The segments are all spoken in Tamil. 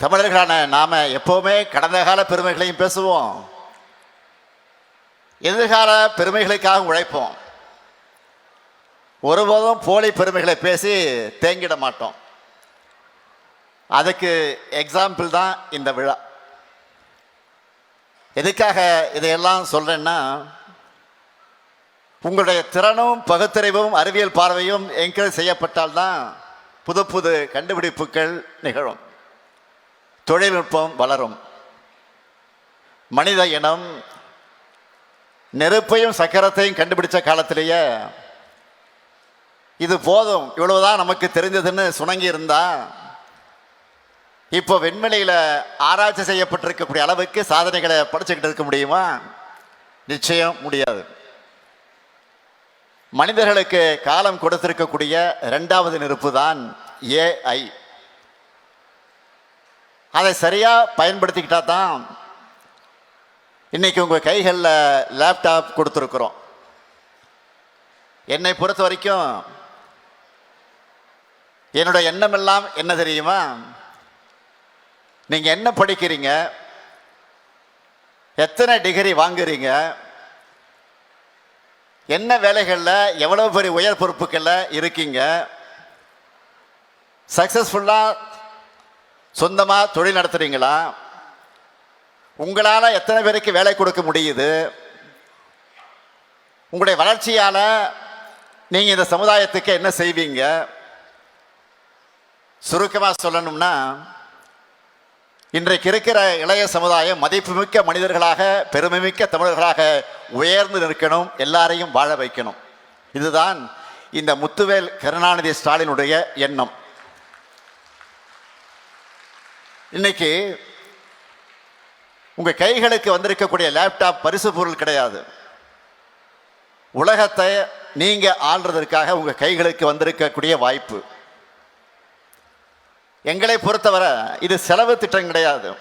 தமிழர்களான நாம் எப்போவுமே கடந்த கால பெருமைகளையும் பேசுவோம். எதிர்கால பெருமைகளுக்காக உழைப்போம். ஒருபோதும் போலி பெருமைகளை பேசி தேங்கிட மாட்டோம். அதுக்கு எக்ஸாம்பிள் தான் இந்த விழா. எதுக்காக இதையெல்லாம் சொல்கிறேன்னா உங்களுடைய திறனும் பகுத்தறிவும் அறிவியல் பார்வையும் என்கரேஜ் செய்யப்பட்டால்தான் புது புது கண்டுபிடிப்புகள் நிகழும். தொழில்நுட்பம் வளரும். மனித இனம் நெருப்பையும் சக்கரத்தையும் கண்டுபிடிச்ச காலத்திலேயே இது போதும் இவ்வளவுதான் நமக்கு தெரிஞ்சதுன்னு சுணங்கி இருந்தா இப்போ வெண்வெளியில் ஆராய்ச்சி செய்யப்பட்டிருக்கக்கூடிய அளவுக்கு சாதனைகளை படிச்சுக்கிட்டு இருக்க முடியுமா? நிச்சயம் முடியாது. மனிதர்களுக்கு காலம் கொடுத்திருக்கக்கூடிய ரெண்டாவது நெருப்பு தான் ஏஐ அதை சரியாக பயன்படுத்திக்கிட்டா தான் இன்றைக்கி உங்கள் கைகளில் லேப்டாப் கொடுத்துருக்குறோம். என்னை பொறுத்த வரைக்கும் என்னோட எண்ணம் எல்லாம் என்ன தெரியுமா? நீங்கள் என்ன படிக்கிறீங்க? எத்தனை டிகிரி வாங்குறீங்க? என்ன வேலைகளில் எவ்வளவு பெரிய உயர் பொறுப்புகளில் இருக்கீங்க? சக்ஸஸ்ஃபுல்லாக சொந்தமாக தொழில் நடத்துகிறீங்களா உங்களால் எத்தனை பேருக்கு வேலை கொடுக்க முடியுது? உங்களுடைய வளர்ச்சியால் நீங்கள் இந்த சமுதாயத்துக்கு என்ன செய்வீங்க? சுருக்கமாக சொல்லணும்னா இன்றைக்கு இருக்கிற இளைய சமுதாயம் மதிப்புமிக்க மனிதர்களாக பெருமைமிக்க தமிழர்களாக உயர்ந்து நிற்கணும் எல்லாரையும் வாழ வைக்கணும். இதுதான் இந்த முத்துவேல் கருணாநிதி ஸ்டாலினுடைய எண்ணம். இன்னைக்கு உங்கள் கைகளுக்கு வந்திருக்கக்கூடிய லேப்டாப் பரிசு பொருள் கிடையாது. உலகத்தை நீங்கள் ஆள்றதற்காக உங்கள் கைகளுக்கு வந்திருக்கக்கூடிய வாய்ப்பு. எங்களை பொறுத்தவரை இது செலவு திட்டம் கிடையாது.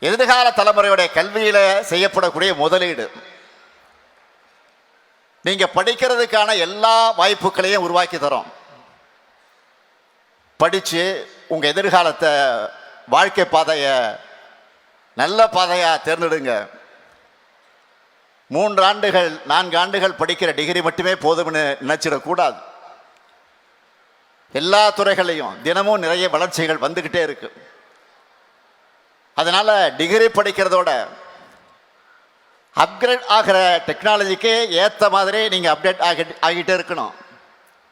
எதிர்கால தலைமுறையுடைய கல்வியில் செய்யப்படக்கூடிய முதலீடு. நீங்கள் படிக்கிறதுக்கான எல்லா வாய்ப்புகளையும் உருவாக்கி தரோம். படித்து உங்கள் எதிர்காலத்தை வாழ்க்கை பாதையை நல்ல பாதையாக தேர்ந்தெடுங்க. மூன்று ஆண்டுகள் நான்கு ஆண்டுகள் படிக்கிற டிகிரி மட்டுமே போதும்னு நினச்சிடக்கூடாது. எல்லா துறைகளையும் தினமும் நிறைய வளர்ச்சிகள் வந்துக்கிட்டே இருக்கு. அதனால் டிகிரி படிக்கிறதோட அப்கிரேட் ஆகிற டெக்னாலஜிக்கு ஏற்ற மாதிரி நீங்கள் அப்டேட் ஆகி ஆகிட்டே இருக்கணும்.